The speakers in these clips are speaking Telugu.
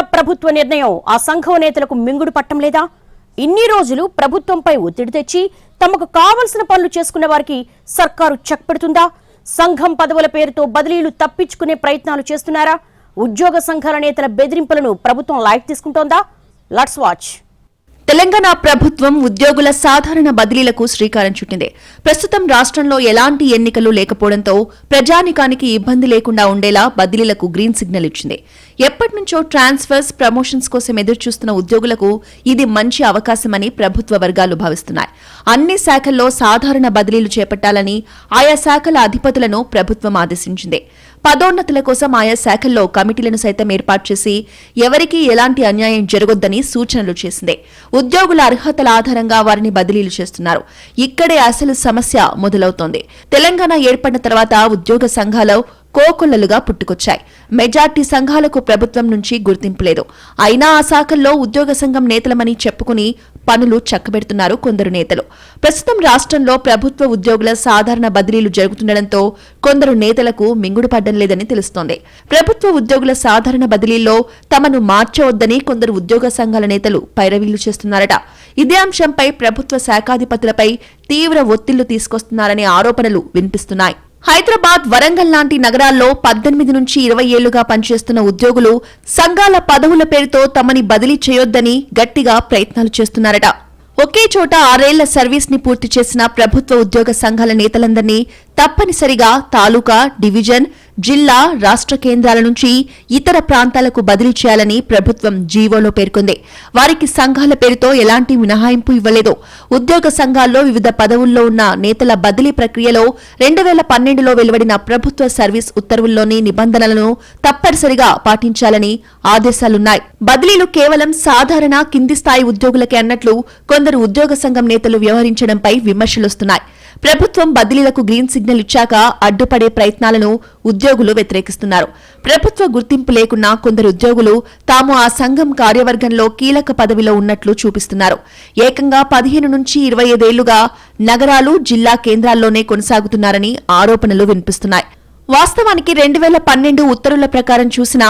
ప్రభుత్వ నిర్ణయం. ఆ సంఘం నేతలకు మింగుడు పట్టం లేదా? ఇన్ని రోజులు ప్రభుత్వంపై ఒత్తిడి తెచ్చి తమకు కావలసిన పనులు చేసుకున్న వారికి సర్కారు చెక్ పెడుతుందా? సంఘం పదవుల పేరుతో బదిలీలు తప్పించుకునే ప్రయత్నాలు చేస్తున్నారా? ఉద్యోగ సంఘాల నేతల బెదిరింపులను ప్రభుత్వం లైట్ తీసుకుంటోందా? Let's watch. తెలంగాణ ప్రభుత్వం ఉద్యోగుల సాధారణ బదిలీలకు శ్రీకారం చుట్టింది. ప్రస్తుతం రాష్ట్రంలో ఎలాంటి ఎన్నికలు లేకపోవడంతో ప్రజానికానికి ఇబ్బంది లేకుండా ఉండేలా బదిలీలకు గ్రీన్ సిగ్నల్ ఇచ్చింది. ఎప్పటి నుంచో ట్రాన్స్ఫర్స్ ప్రమోషన్స్ కోసం ఎదురుచూస్తున్న ఉద్యోగులకు ఇది మంచి అవకాశమని ప్రభుత్వ వర్గాలు భావిస్తున్నాయి. అన్ని శాఖల్లో సాధారణ బదిలీలు చేపట్టాలని ఆయా శాఖల అధిపతులను ప్రభుత్వం ఆదేశించింది. పదోన్నతుల కోసం ఆయా శాఖల్లో కమిటీలను సైతం ఏర్పాటు చేసి ఎవరికీ ఎలాంటి అన్యాయం జరగొద్దని సూచనలు చేసింది. ఉద్యోగుల అర్హతల ఆధారంగా వారిని బదిలీలు చేస్తున్నారు. ఇక్కడే అసలు సమస్య మొదలవుతోంది. తెలంగాణ ఏర్పడిన తర్వాత ఉద్యోగ సంఘాలు కోకొల్లలుగా పుట్టుకొచ్చాయి. మెజార్టీ సంఘాలకు ప్రభుత్వం నుంచి గుర్తింపు లేదు. అయినా ఆ శాఖల్లో ఉద్యోగ సంఘం నేతలమని చెప్పుకుని పనులు చక్కబెడుతున్నారు కొందరు నేతలు. ప్రస్తుతం రాష్ట్రంలో ప్రభుత్వ ఉద్యోగుల సాధారణ బదిలీలు జరుగుతుండటంతో కొందరు నేతలకు మింగుడు పడ్డం లేదని తెలుస్తోంది. ప్రభుత్వ ఉద్యోగుల సాధారణ బదిలీల్లో తమను మార్చవద్దని కొందరు ఉద్యోగ సంఘాల నేతలు పైరవీలు చేస్తున్నారట. ఇదే అంశంపై ప్రభుత్వ శాఖాధిపతులపై తీవ్ర ఒత్తిళ్ళు తీసుకొస్తున్నారనే ఆరోపణలు వినిపిస్తున్నాయి. హైదరాబాద్ వరంగల్ లాంటి నగరాల్లో పద్దెనిమిది నుంచి ఇరవై ఏళ్ళుగా పనిచేస్తున్న ఉద్యోగులు సంఘాల పదవుల పేరుతో తమని బదిలీ చేయొద్దని గట్టిగా ప్రయత్నాలు చేస్తున్నారట. ఒకే చోట ఆరేళ్ళ సర్వీస్ని పూర్తి చేసిన ప్రభుత్వ ఉద్యోగ సంఘాల నేతలందరినీ తప్పనిసరిగా తాలూకా డివిజన్ జిల్లా రాష్ట్ర కేంద్రాల నుంచి ఇతర ప్రాంతాలకు బదిలీ చేయాలని ప్రభుత్వం జీవోలో పేర్కొంది. వారికి సంఘాల పేరుతో ఎలాంటి మినహాయింపు ఇవ్వలేదు. ఉద్యోగ సంఘాల్లో వివిధ పదవుల్లో ఉన్న నేతల బదిలీ ప్రక్రియలో రెండు వేల పన్నెండులో వెలువడిన ప్రభుత్వ సర్వీస్ ఉత్తర్వుల్లోని నిబంధనలను తప్పనిసరిగా పాటించాలని ఆదేశాలున్నాయి. బదిలీలు కేవలం సాధారణ కింది స్థాయి ఉద్యోగులకే అన్నట్లు కొందరు ఉద్యోగ సంఘం నేతలు వ్యవహరించడంపై విమర్శలొస్తున్నాయి. ప్రభుత్వం బదిలీలకు గ్రీన్ సిగ్నల్ ఇచ్చాక అడ్డుపడే ప్రయత్నాలను ఉద్యోగులు వ్యతిరేకిస్తున్నారు. ప్రభుత్వ గుర్తింపు లేకున్నా కొందరు ఉద్యోగులు తాము ఆ సంఘం కార్యవర్గంలో కీలక పదవిలో ఉన్నట్లు చూపిస్తున్నారు. ఏకంగా పదిహేను నుంచి ఇరవై ఐదేళ్ళుగా నగరాలు జిల్లా కేంద్రాల్లోనే కొనసాగుతున్నారని ఆరోపణలు వినిపిస్తున్నాయి. వాస్తవానికి రెండు వేల పన్నెండు ఉత్తర్వుల ప్రకారం చూసినా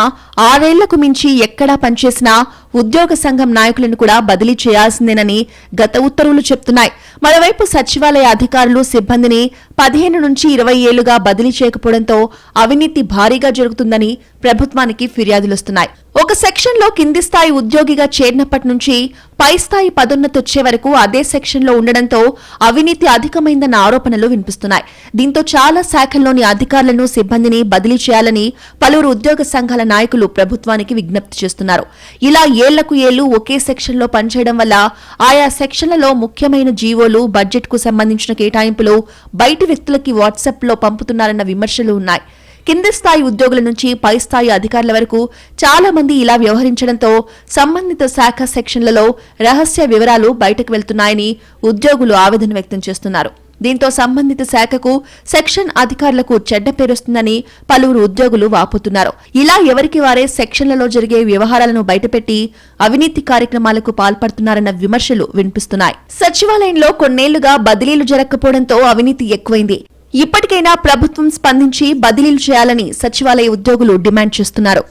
ఆరేళ్ళకు మించి ఎక్కడా పనిచేసినా ఉద్యోగ సంఘం నాయకులను కూడా బదిలీ చేయాల్సిందేనని గత ఉత్తర్వులు చెప్తున్నాయి. మరోవైపు సచివాలయ అధికారులు సిబ్బందిని పదిహేను నుంచి ఇరవై ఏళ్ళుగా బదిలీ చేయకపోవడంతో అవినీతి భారీగా జరుగుతుందని ప్రభుత్వానికి ఫిర్యాదులొస్తున్నాయి ఒక సెక్షన్లో కింది స్థాయి ఉద్యోగిగా చేరినప్పటి నుంచి పై స్థాయి పదోన్నతి వచ్చే వరకు అదే సెక్షన్లో ఉండడంతో అవినీతి అధికమైందన్న ఆరోపణలు వినిపిస్తున్నాయి. దీంతో చాలా శాఖల్లోని అధికారులను సిబ్బందిని బదిలీ చేయాలని పలువురు ఉద్యోగ సంఘాల నాయకులు ప్రభుత్వానికి విజ్ఞప్తి చేస్తున్నారు. ఇలా ఏళ్ళకు ఏళ్ళు ఒకే సెక్షన్లో పనిచేయడం వల్ల ఆయా సెక్షన్లలో ముఖ్యమైన జీవోలు బడ్జెట్కు సంబంధించిన కేటాయింపులు బయటి వ్యక్తులకి వాట్సాప్లో పంపుతున్నారన్న విమర్శలు ఉన్నాయి. కింది స్థాయి ఉద్యోగుల నుంచి పై స్థాయి అధికారుల వరకు చాలా మంది ఇలా వ్యవహరించడంతో సంబంధిత శాఖ సెక్షన్లలో రహస్య వివరాలు బయటకు వెళ్తున్నాయని ఉద్యోగులు ఆవేదన వ్యక్తం చేస్తున్నారు. దీంతో సంబంధిత శాఖకు సెక్షన్ అధికారులకు చెడ్డ పేరుస్తుందని పలువురు ఉద్యోగులు వాపోతున్నారు. ఇలా ఎవరికి వారే సెక్షన్లలో జరిగే వ్యవహారాలను బయటపెట్టి అవినీతి కార్యక్రమాలకు పాల్పడుతున్నారన్న విమర్శలు వినిపిస్తున్నాయి. సచివాలయంలో కొన్నేళ్ళుగా బదిలీలు జరగకపోవడంతో అవినీతి ఎక్కువైంది. ఇప్పటికైనా ప్రభుత్వం స్పందించి బదిలీలు చేయాలని సచివాలయ ఉద్యోగులు డిమాండ్ చేస్తున్నారు.